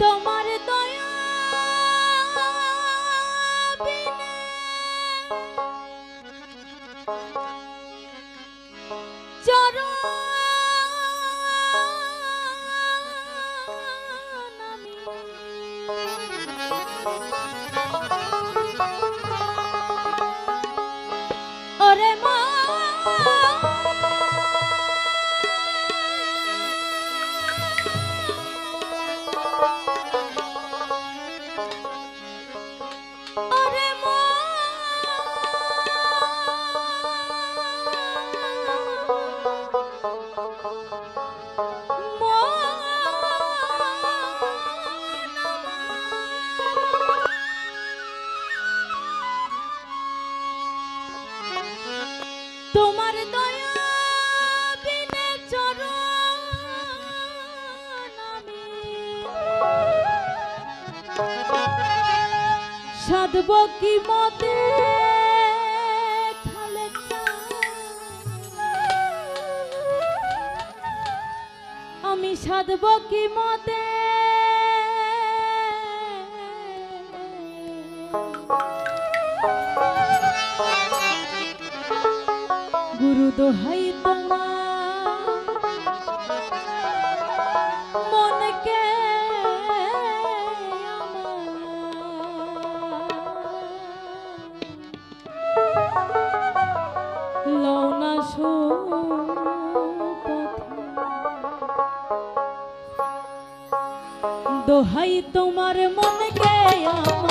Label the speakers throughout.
Speaker 1: তোমার কি আমি সাধব কি মতে? গুরু দোহাই দোহাই তোমার মনকে আমার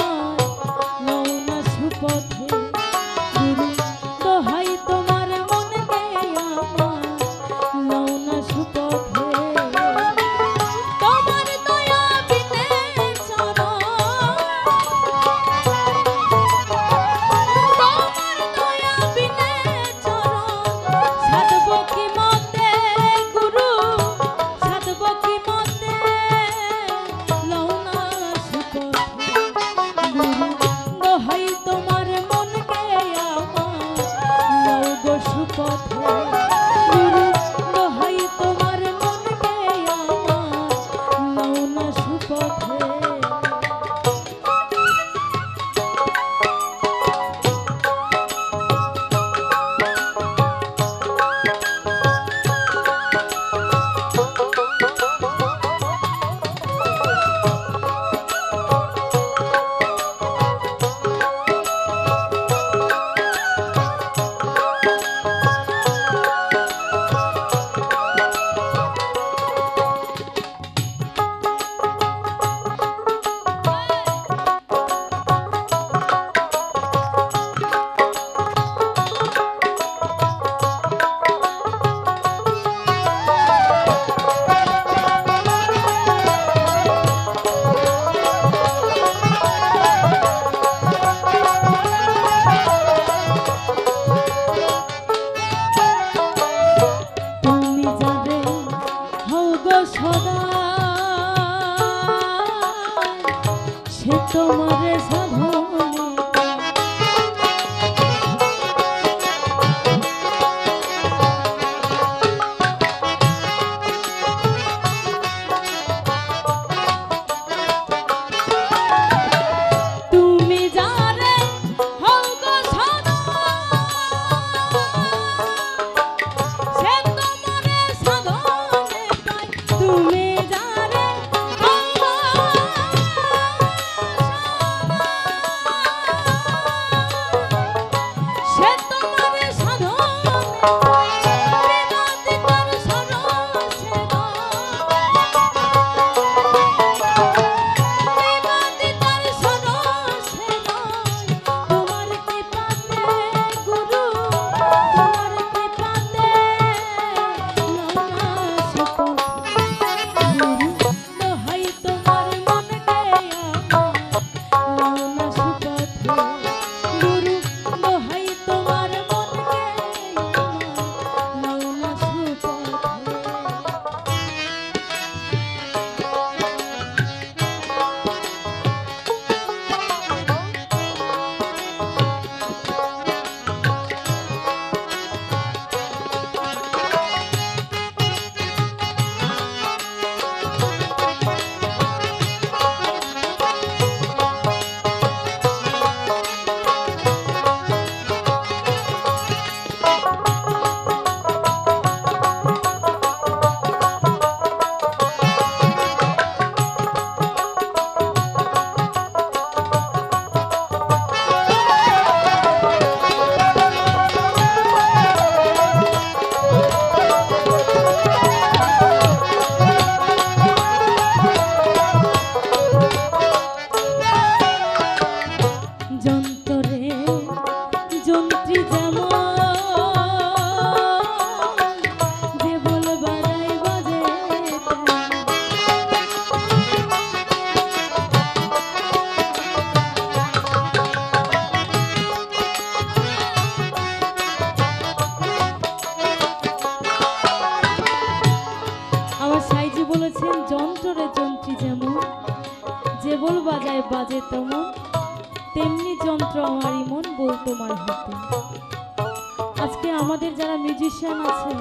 Speaker 1: বলেছেন যন্ত্রের যন্ত্রী যেমন যে বল বাজায় বাজে তেমন। তেমনি যন্ত্র আমার ইমন বল তোমার হাতে। আজকে আমাদের যারা মিউজিশিয়ান আছে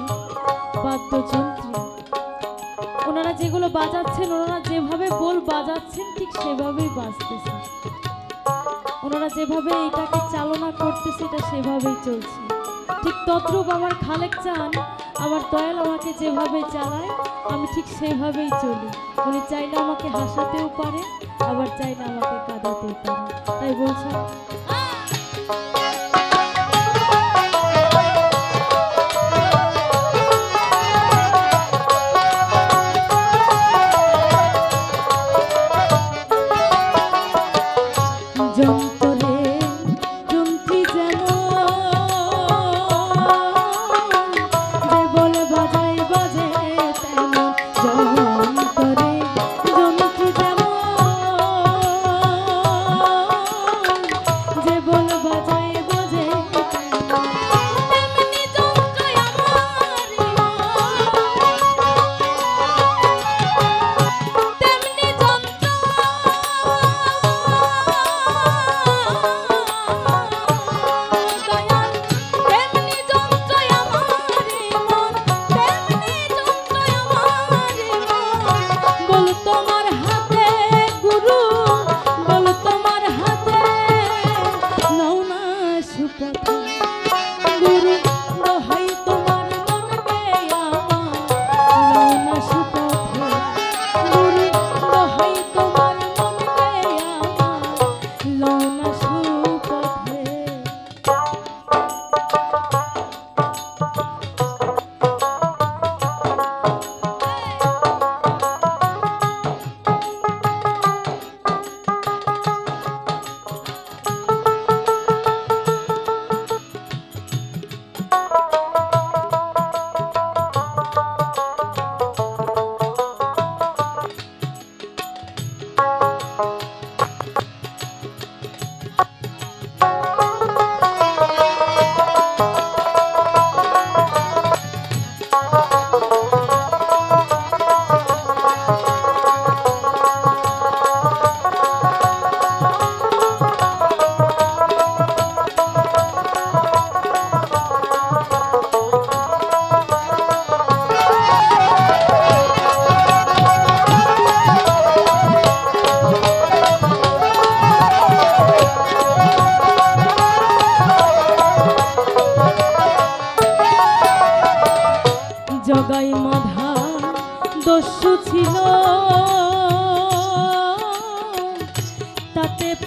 Speaker 1: বাদ্যযন্ত্রী, ওনারা যেগুলো বাজাচ্ছেন, ওনারা যেভাবে বোল বাজাচ্ছেন, ঠিক সেভাবেই বাজতেছে। ওনারা যেভাবে এটাকে চালনা করতেছে, এটা সেভাবেই চলছে। ঠিক তদ্রূপ আমার খালেক চান আমার দয়াল আমাকে যেভাবে চালায়, আমি ঠিক সেভাবেই চলি। উনি চাইলে আমাকে হাসাতেও পারে, আবার চাইলে আমাকে কাঁদাতেও পারে। তাই বলছেন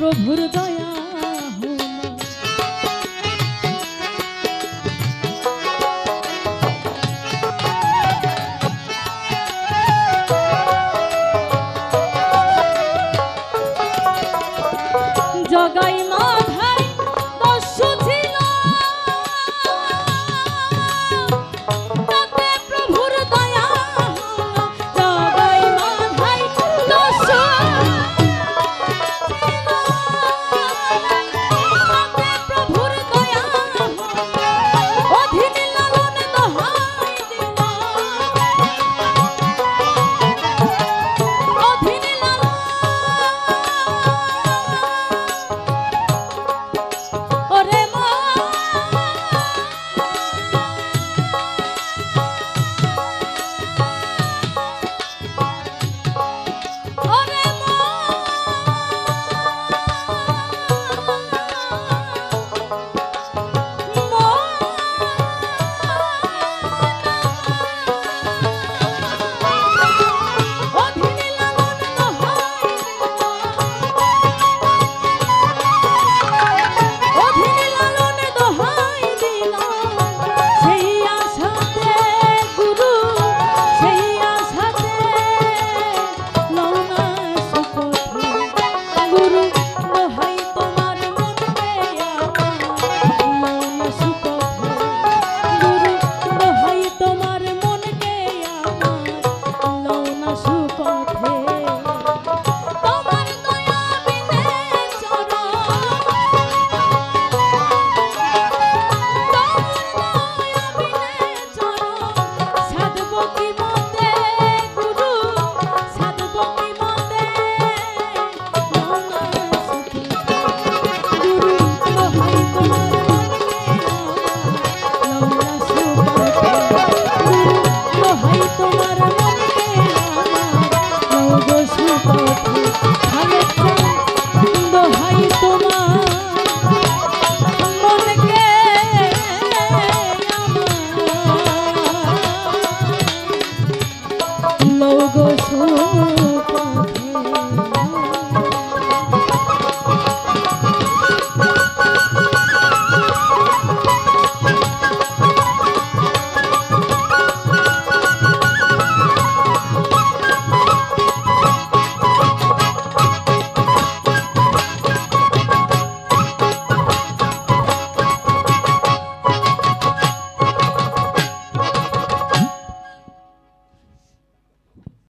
Speaker 1: প্রভুর দয়া